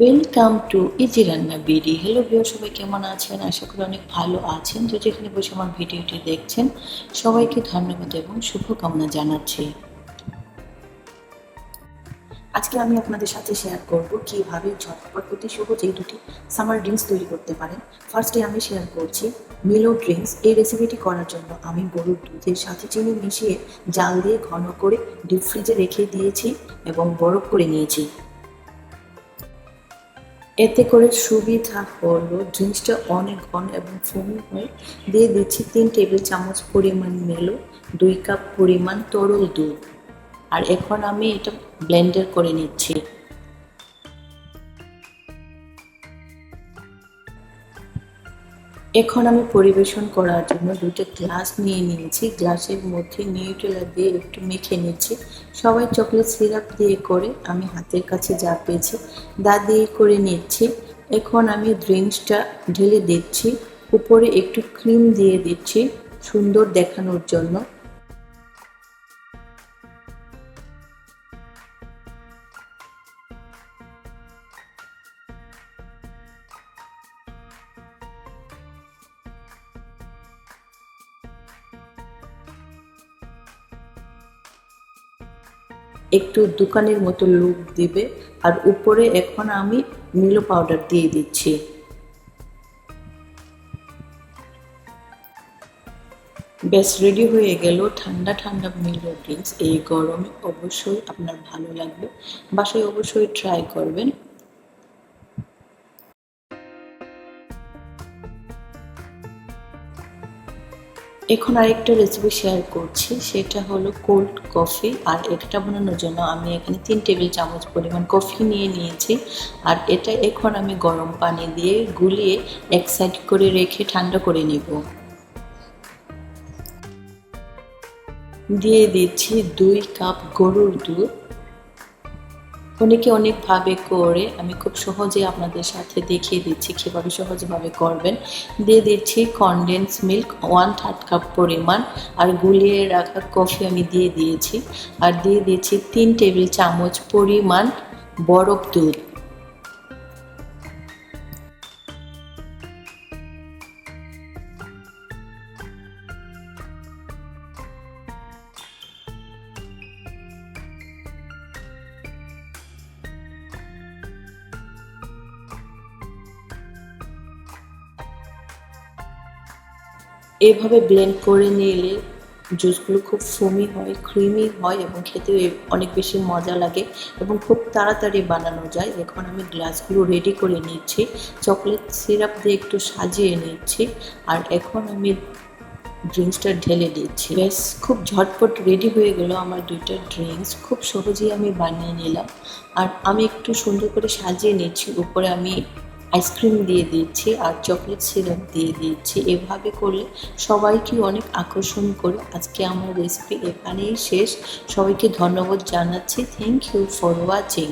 Welcome to easy রান্না BD hello ভিও সবাই কেমন আছেন? আশা করি অনেক ভালো আছেন। যে যেখানে বসে আমার ভিডিওটি দেখছেন, সবাইকে ধন্যবাদ এবং শুভকামনা জানাচ্ছি। আজকে আমি আপনাদের সাথে শেয়ার করব কীভাবে ঝটপট অতি সহজেই দুটি সামার ড্রিঙ্কস তৈরি করতে পারেন। ফার্স্টে আমি শেয়ার করছি মিলো ড্রিঙ্কস এই রেসিপিটি করার জন্য আমি গরুর দুধের সাথে চিনি মিশিয়ে জাল দিয়ে ঘন করে ডিপ ফ্রিজে রেখে দিয়েছি এবং বরফ করে নিয়েছি। এতে করে সুবিধা হলো, জিনিসটা অনেক ঘন এবং ফোমি হয়। দিয়ে দিচ্ছি তিন টেবিল চামচ পরিমাণ মেলো, দুই কাপ পরিমাণ তরল দুধ। আর এখন আমি এটা ব্লেন্ডার করে নিচ্ছি। এখন আমি পরিবেশন করার জন্য দুটো গ্লাস নিয়ে নিয়েছি। গ্লাসের মধ্যে নিউটেলা দিয়ে একটু মেখে নিচ্ছি। সবাই চকলেট সিরাপ দিয়ে করে আমি হাতের কাছে যা পেয়েছি দা দিয়ে করে নিচ্ছি। এখন আমি ড্রিঙ্কসটা ঢেলে দিচ্ছি। উপরে একটু ক্রিম দিয়ে দিচ্ছি সুন্দর দেখানোর জন্য। একটু দোকানের মতো লুক দেবে। আর উপরে এখন আমি মিলো পাউডার দিয়ে দিচ্ছি। বেশ রেডি হয়ে গেল ঠান্ডা ঠান্ডা মিলো ড্রিঙ্কস এই গরমে অবশ্যই আপনার ভালো লাগবে। বাসায় অবশ্যই ট্রাই করবেন। এখন আরেকটা রেসিপি শেয়ার করছি, সেটা হলো কোল্ড কফি আর এটা বানানোর জন্য আমি এখানে তিন টেবিল চামচ পরিমাণ কফি নিয়ে নিয়েছি, আর এটা এখন আমি গরম পানি দিয়ে গুলিয়ে এক সাইড করে রেখে ঠান্ডা করে নেব। দিয়ে দিচ্ছি দুই কাপ গরুর দুধ। অনেকে অনেকভাবে করে আমি খুব সহজে আপনাদের সাথে দেখিয়ে দিচ্ছি কীভাবে সহজভাবে করবেন। দিয়ে দিচ্ছি condense milk one third cup পরিমাণ, আর গুলিয়ে রাখা কফি আমি দিয়ে দিয়েছি। আর দিয়ে দিয়েছি তিন টেবিল চামচ পরিমাণ বরফ দুধ। এভাবে ব্লেন্ড করে নিলে জুসগুলো খুব ফোমি হয় ক্রিমি হয় এবং খেতে অনেক বেশি মজা লাগে এবং খুব তাড়াতাড়ি বানানো যায়। এখন আমি গ্লাসগুলো রেডি করে নিচ্ছি। চকলেট সিরাপ দিয়ে একটু সাজিয়ে নিচ্ছি আর এখন আমি ড্রিঙ্কসটা ঢেলে দিচ্ছি। ব্যাস খুব ঝটপট রেডি হয়ে গেল আমার দুইটা ড্রিঙ্কস খুব সহজেই আমি বানিয়ে নিলাম। আর আমি একটু সুন্দর করে সাজিয়ে নিচ্ছি। উপরে আমি আইসক্রিম দিয়ে দিচ্ছি আর চকলেট সিরাপ দিয়ে দিচ্ছি এভাবে করলে সবাইকে অনেক আকর্ষণ করে আজকে আমার রেসিপি এখানেই শেষ। সবাইকে ধন্যবাদ জানাচ্ছি। Thank you for watching